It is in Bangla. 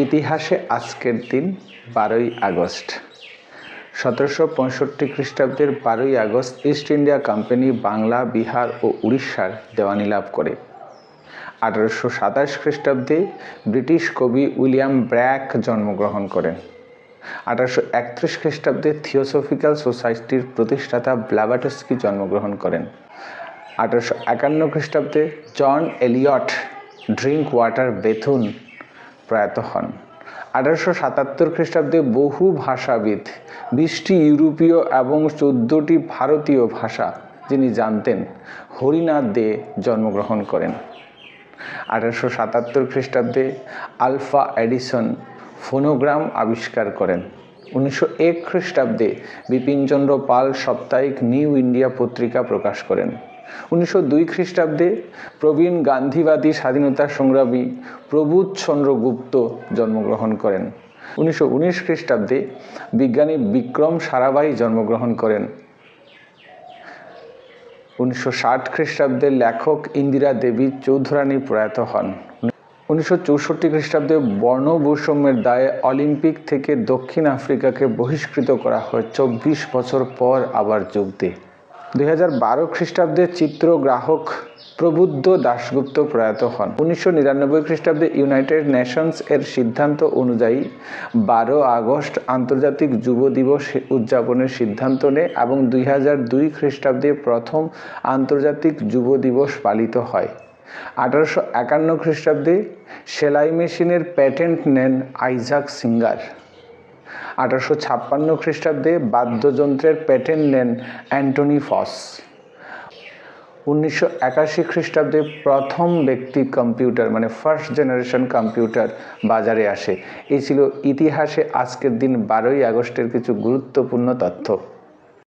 ইতিহাসে আজকের দিন বারোই আগস্ট। সতেরোশো পঁয়ষট্টি খ্রিস্টাব্দের বারোই August east India company Bangla, Bihar ও উড়িষ্যার দেওয়ানি লাভ করে। আঠারোশো সাতাশ খ্রিস্টাব্দে ব্রিটিশ কবি উইলিয়াম ব্র্যাক জন্মগ্রহণ করেন। আঠারোশো একত্রিশ খ্রিস্টাব্দে থিওসফিক্যাল সোসাইটির প্রতিষ্ঠাতা ব্লাভাটস্কি জন্মগ্রহণ করেন। আঠারোশো একান্ন খ্রিস্টাব্দে John Elliot Drinkwater Bethune প্রয়াত হন। আঠারোশো সাতাত্তর খ্রিস্টাব্দে বহু ভাষাবিদ, বিশটি ইউরোপীয় এবং চোদ্দোটি ভারতীয় ভাষা যিনি জানতেন, হরিনাথ দে জন্মগ্রহণ করেন। আঠারোশো সাতাত্তর খ্রিস্টাব্দে আলফা এডিসন ফোনোগ্রাম আবিষ্কার করেন। উনিশশো এক খ্রিস্টাব্দে বিপিনচন্দ্র পাল সাপ্তাহিক নিউ ইন্ডিয়া পত্রিকা প্রকাশ করেন। উনিশশো দুই খ্রিস্টাব্দে প্রবীণ গান্ধীবাদী স্বাধীনতা সংগ্রামী প্রবুধ চন্দ্র গুপ্ত জন্মগ্রহণ করেন। উনিশশো উনিশ খ্রিস্টাব্দে বিজ্ঞানী বিক্রম সারাভাই জন্মগ্রহণ করেন। উনিশশো ষাট খ্রিস্টাব্দে লেখক ইন্দিরা দেবী চৌধুরানী প্রয়াত হন। উনিশশো চৌষট্টি খ্রিস্টাব্দে বর্ণ বৈষম্যের দায়ে অলিম্পিক থেকে দক্ষিণ আফ্রিকাকে বহিষ্কৃত করা হয়। চব্বিশ বছর পর আবার যোগ দিয়ে। দুই হাজার বারো খ্রিস্টাব্দে চিত্রগ্রাহক প্রবুদ্ধ দাশগুপ্ত প্রয়াত হন। উনিশশো নিরানব্বই খ্রিস্টাব্দে ইউনাইটেড নেশনস এর সিদ্ধান্ত অনুযায়ী বারো আগস্ট আন্তর্জাতিক যুব দিবস উদযাপনের সিদ্ধান্ত নেয় এবং দুই হাজার দুই খ্রিস্টাব্দে প্রথম আন্তর্জাতিক যুব দিবস পালিত হয়। আঠারোশো একান্ন খ্রিস্টাব্দে সেলাই মেশিনের প্যাটেন্ট নেন আইজাক সিঙ্গার। আঠারোশো ছাপ্পান্ন খ্রিস্টাব্দে বাদ্যযন্ত্রের প্যাটেন্ট নেন অ্যান্টনি ফস। উনিশশো একাশি খ্রিস্টাব্দে প্রথম ব্যক্তি কম্পিউটার মানে ফার্স্ট জেনারেশন কম্পিউটার বাজারে আসে। এই ছিল ইতিহাসে আজকের দিন বারোই আগস্টের কিছু গুরুত্বপূর্ণ তথ্য।